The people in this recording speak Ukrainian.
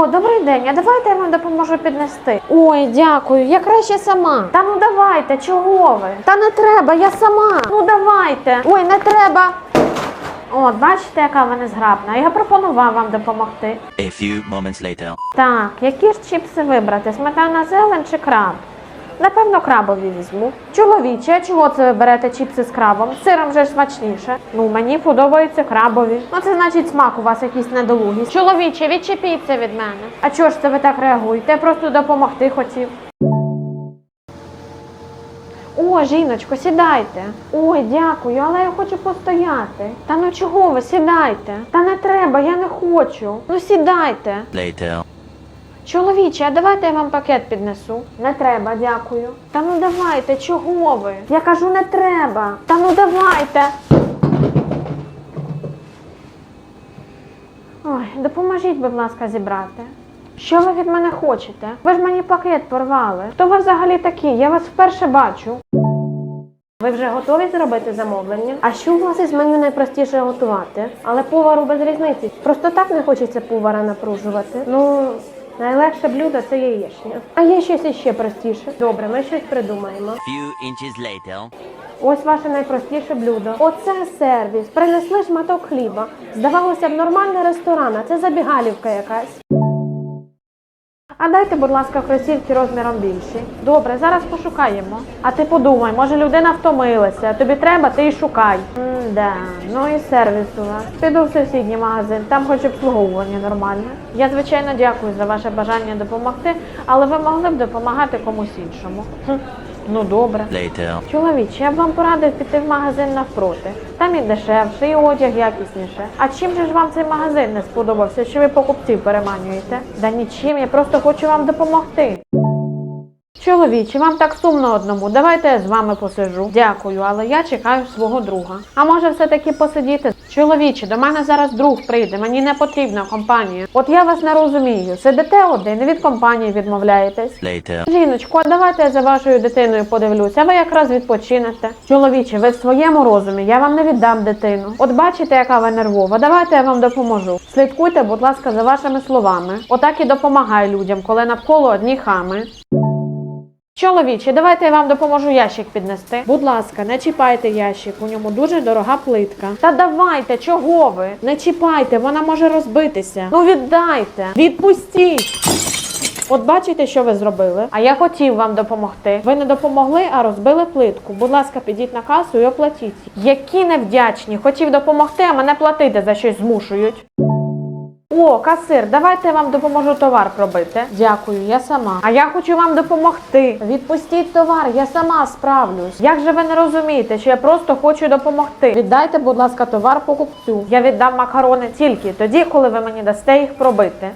О, добрий день, а давайте я вам допоможу піднести. Ой, дякую, я краще сама. Та ну давайте, чого ви? Та не треба, я сама. Ну давайте. Ой, не треба. От, бачите, яка ви незграбна. Я пропонував вам допомогти. A few moments later. Так, які ж чіпси вибрати? Сметана зелень чи краб? Напевно, крабові візьму. Чоловіче, чого це ви берете чіпси з крабом? Сиром вже смачніше. Ну, мені подобаються крабові. Ну, це значить смак у вас якийсь недолугий. Чоловіче, відчепіться від мене. А чого ж це ви так реагуєте? Просто допомогти хотів. О, жіночко, сідайте. Ой, дякую, але я хочу постояти. Та ну чого ви, сідайте? Та не треба, я не хочу. Ну сідайте. Later. Чоловіче, а давайте я вам пакет піднесу. Не треба, дякую. Та ну давайте, чого ви? Я кажу, не треба. Та ну давайте. Ой, допоможіть, будь ласка, зібрати. Що ви від мене хочете? Ви ж мені пакет порвали. Хто ви взагалі такі? Я вас вперше бачу. Ви вже готові зробити замовлення? А що у вас із меню найпростіше готувати? Але повару без різниці. Просто так не хочеться повара напружувати. Ну, найлегше блюдо це яєчня. А є щось іще простіше. Добре, ми щось придумаємо. Few inches later. Ось ваше найпростіше блюдо. Оце сервіс. Принесли шматок хліба. Здавалося б, нормальний ресторан, а це забігалівка якась. А дайте, будь ласка, кросівки розміром більші. Добре, зараз пошукаємо. А ти подумай, може людина втомилася. Тобі треба, ти й шукай. Да, ну і сервіс у вас. Піду в сусідній магазин, там хоч обслуговування нормальне. Я звичайно дякую за ваше бажання допомогти, але ви могли б допомагати комусь іншому. Хм, ну добре. Later. Чоловіче, я б вам порадив піти в магазин навпроти. Там і дешевше, і одяг якісніше. А чим же ж вам цей магазин не сподобався, що ви покупців переманюєте? Да нічим, я просто хочу вам допомогти. Чоловіче, вам так сумно одному. Давайте я з вами посижу. Дякую, але я чекаю свого друга. А може все-таки посидіти? Чоловіче, до мене зараз друг прийде, мені не потрібна компанія. От я вас не розумію. Сидите один, від компанії відмовляєтесь. Later. Жіночко, а давайте я за вашою дитиною подивлюся, ви якраз відпочинете. Чоловіче, ви в своєму розумі, я вам не віддам дитину. От бачите, яка ви нервова. Давайте я вам допоможу. Слідкуйте, будь ласка, за вашими словами. Отак і допомагай людям, коли навколо одні хами. Чоловіче, давайте я вам допоможу ящик піднести. Будь ласка, не чіпайте ящик, у ньому дуже дорога плитка. Та давайте, чого ви? Не чіпайте, вона може розбитися. Ну віддайте, відпустіть. От бачите, що ви зробили? А я хотів вам допомогти. Ви не допомогли, а розбили плитку. Будь ласка, підіть на касу і оплатіть. Які невдячні! Хотів допомогти, а мене платити за щось змушують. О, касир, давайте я вам допоможу товар пробити. Дякую, я сама. А я хочу вам допомогти. Відпустіть товар, я сама справлюсь. Як же ви не розумієте, що я просто хочу допомогти? Віддайте, будь ласка, товар покупцю. Я віддам макарони тільки тоді, коли ви мені дасте їх пробити.